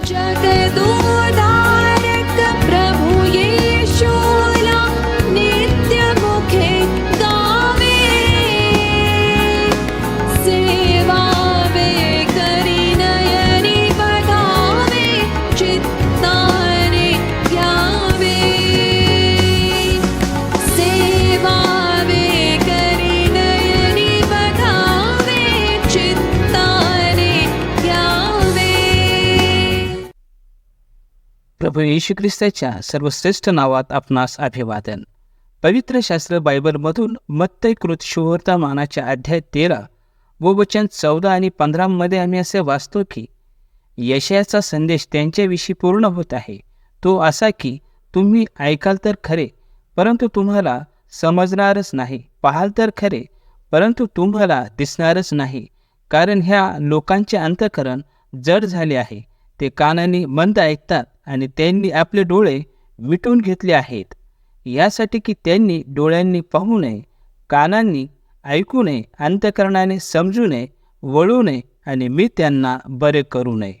Чаки प्रभू येशू ख्रिस्ताच्या सर्वश्रेष्ठ नावात आपणास अभिवादन. पवित्र शास्त्र बायबलमधून मत्तयकृत शुभवर्तमानाच्या अध्याय तेरा व वचन चौदा आणि पंधरामध्ये आम्ही असे वाचतो की यशयाचा संदेश त्यांच्याविषयी पूर्ण होत आहे. तो असा की तुम्ही ऐकाल तर खरे परंतु तुम्हाला समजणारच नाही. पाहाल तर खरे परंतु तुम्हाला दिसणारच नाही. कारण ह्या लोकांचे अंतकरण जड झाले आहे. ते कानाने मंद ऐकतात आणि त्यांनी आपले डोळे मिटून घेतले आहेत. यासाठी की त्यांनी डोळ्यांनी पाहू नये कानांनी ऐकू नये अंतकरणाने समजू नये वळू नये आणि मी त्यांना बरे करू नये.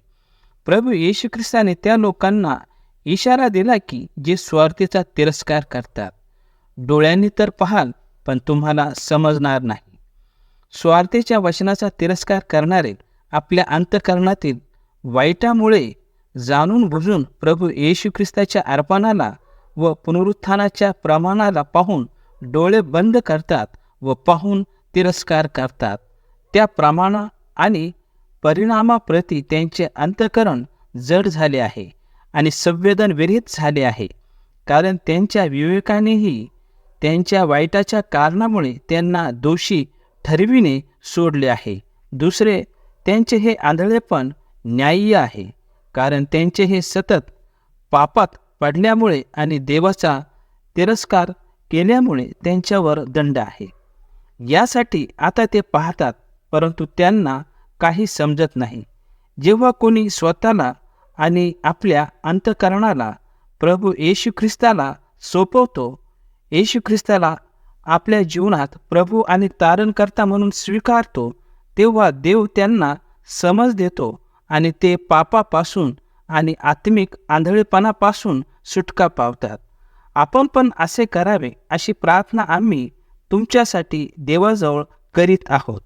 प्रभू येशू ख्रिस्ताने त्या लोकांना इशारा दिला की जे स्वार्थीचा तिरस्कार करतात. डोळ्यांनी तर पाहाल पण तुम्हाला समजणार नाही. स्वार्थीच्या वचनाचा तिरस्कार करणारे आपल्या अंतकरणातील वाईटामुळे जाणून बुजून प्रभू येशू ख्रिस्ताच्या अर्पणाला व पुनरुत्थानाच्या प्रमाणाला पाहून डोळे बंद करतात व पाहून तिरस्कार करतात. त्या प्रमाणा आणि परिणामाप्रती त्यांचे अंतकरण जड झाले आहे आणि संवेदन विरहित झाले आहे. कारण त्यांच्या विवेकानेही त्यांच्या वाईटाच्या कारणामुळे त्यांना दोषी ठरविणे सोडले आहे. दुसरे त्यांचे हे आंधळेपण न्याय्य आहे. कारण त्यांचे हे सतत पापात पडल्यामुळे आणि देवाचा तिरस्कार केल्यामुळे त्यांच्यावर दंड आहे. यासाठी आता ते पाहतात परंतु त्यांना काही समजत नाही. जेव्हा कोणी स्वतःला आणि आपल्या अंतकरणाला प्रभू येशू ख्रिस्ताला सोपवतो येशू ख्रिस्ताला आपल्या जीवनात प्रभू आणि तारणकर्ता म्हणून स्वीकारतो तेव्हा देव त्यांना समज देतो आणि ते पापापासून आणि आत्मिक आंधळेपणापासून सुटका पावतात. आपण पण असे करावे अशी प्रार्थना आम्ही तुमच्यासाठी देवाजवळ करीत आहोत.